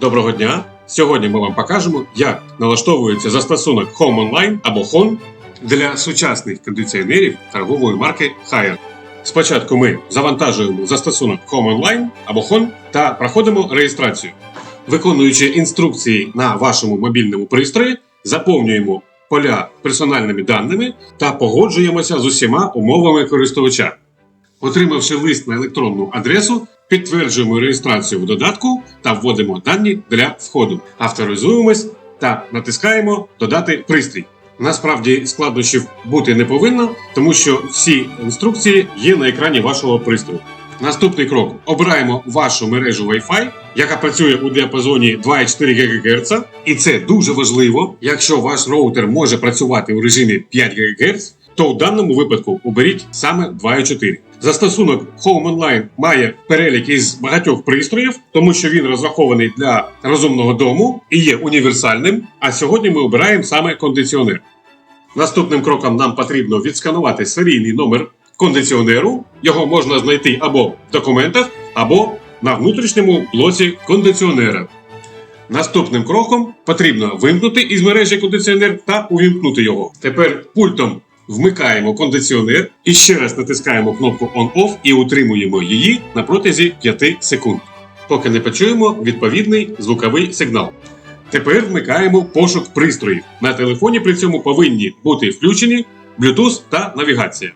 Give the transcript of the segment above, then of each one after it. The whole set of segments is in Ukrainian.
Доброго дня! Сьогодні ми вам покажемо, як налаштовується застосунок Home Online або HON для сучасних кондиціонерів торгової марки Haier. Спочатку ми завантажуємо застосунок Home Online або HON та проходимо реєстрацію. Виконуючи інструкції на вашому мобільному пристрої, заповнюємо поля персональними даними та погоджуємося з усіма умовами користувача. Отримавши лист на електронну адресу, підтверджуємо реєстрацію в додатку та вводимо дані для входу. Авторизуємось та натискаємо Додати пристрій. Насправді складнощів бути не повинно, тому що всі інструкції є на екрані вашого пристрою. Наступний крок: обираємо вашу мережу Wi-Fi, яка працює у діапазоні 2,4 ГГц. І це дуже важливо. Якщо ваш роутер може працювати у режимі 5 ГГц, то у даному випадку оберіть саме 2,4. Застосунок Home Online має перелік із багатьох пристроїв, тому що він розрахований для розумного дому і є універсальним. А сьогодні ми обираємо саме кондиціонер. Наступним кроком нам потрібно відсканувати серійний номер кондиціонеру. Його можна знайти або в документах, або на внутрішньому блоці кондиціонера. Наступним кроком потрібно вимкнути із мережі кондиціонер та увімкнути його. Тепер пультом вмикаємо кондиціонер і ще раз натискаємо кнопку On-Off і утримуємо її на протязі 5 секунд, поки не почуємо відповідний звуковий сигнал. Тепер вмикаємо пошук пристроїв. На телефоні при цьому повинні бути включені Bluetooth та навігація.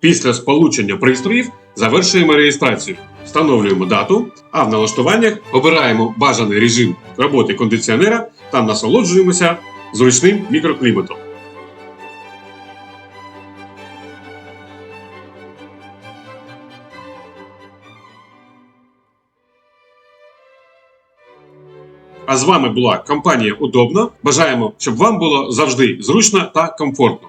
Після сполучення пристроїв завершуємо реєстрацію, встановлюємо дату, а в налаштуваннях обираємо бажаний режим роботи кондиціонера та насолоджуємося зручним мікрокліматом. А з вами була компанія Удобно. Бажаємо, щоб вам було завжди зручно та комфортно.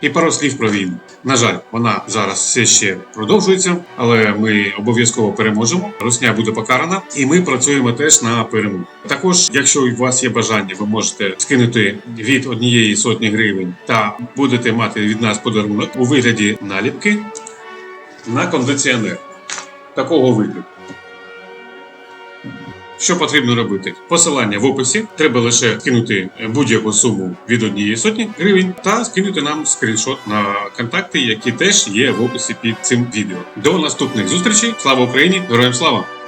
І пару слів про війну. На жаль, вона зараз все ще продовжується, але ми обов'язково переможемо. Русня буде покарана, і ми працюємо теж на перемогу. Також, якщо у вас є бажання, ви можете скинути від однієї сотні гривень та будете мати від нас подарунок у вигляді наліпки на кондиціонер такого вигляду. Що потрібно робити? Посилання в описі. Треба лише скинути будь-яку суму від однієї сотні гривень та скинути нам скріншот на контакти, які теж є в описі під цим відео. До наступних зустрічей. Слава Україні! Героям слава!